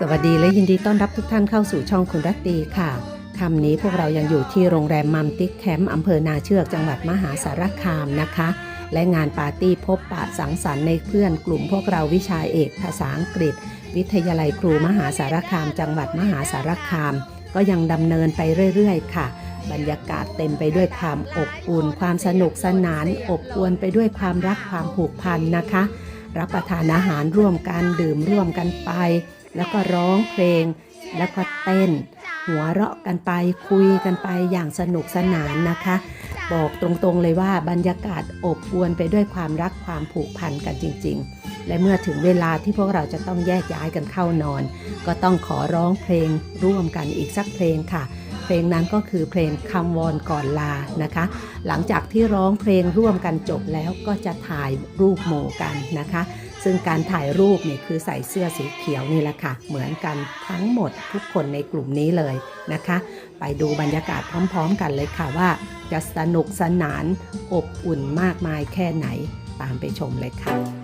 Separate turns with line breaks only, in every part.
สวัสดีและยินดีต้อนรับทุกท่านเข้าสู่ช่องคุณรัตตีค่ะคำนี้พวกเรายังอยู่ที่โรงแรมมัมติกแคมป์อำเภอนาเชือกจังหวัดมหาสารคามนะคะ และงานปาร์ตี้พบปะสังสรรค์ในเพื่อนกลุ่มพวกเราวิชาเอกภาษาอังกฤษ วิทยาลัยครูมหาสารคาม จังหวัดมหาสารคาม ก็ยังดำเนินไปเรื่อยๆ ค่ะ บรรยากาศเต็มไปด้วยความอบอุ่นความสนุกสนาน อบอวลไปด้วยความรักความผูกพันนะคะ รับประทานอาหารร่วมกันดื่มร่วมกันไป แล้วก็ร้องเพลง แล้วก็เต้น หัวเราะกันไปคุยกันไปอย่างสนุกสนานนะคะ บอกตรงๆเลยว่าบรรยากาศอบอวลไปด้วยความรักความผูกพันกันจริง ๆ และเมื่อถึงเวลาที่พวกเราจะต้องแยกย้ายกันเข้านอน ก็ต้องขอร้องเพลงร่วมกันอีกสักเพลงค่ะ เพลงนั้นก็คือเพลงคำวอนก่อนลานะคะ หลังจากที่ร้องเพลงร่วมกันจบแล้วก็จะถ่ายรูปหมู่กันนะคะ ซึ่งการถ่ายรูปเนี่ยคือใส่เสื้อสีเขียวนี่แหละค่ะ เหมือนกันทั้งหมดทุกคนในกลุ่มนี้เลยนะคะ ไปดูบรรยากาศพร้อม ๆ กันเลยค่ะว่า จะสนุกสนานอบอุ่นมากมายแค่ไหนตามไปชมเลยค่ะ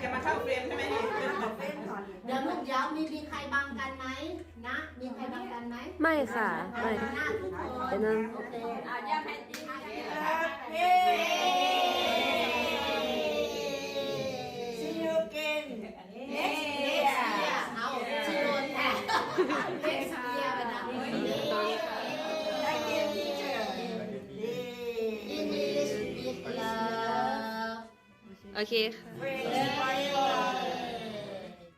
อย่ามาเข้า
เฟรมใช่ไหมเต้นก่เดี๋ยวลูก
เดี๋
ยวมีมีใครบังกันไหมนะ มีใครบังกันไหม
ไม่ค่ะ ไม่เป็นนาง
โอเค
อะย่าแพนตี้
เค
ค่ะ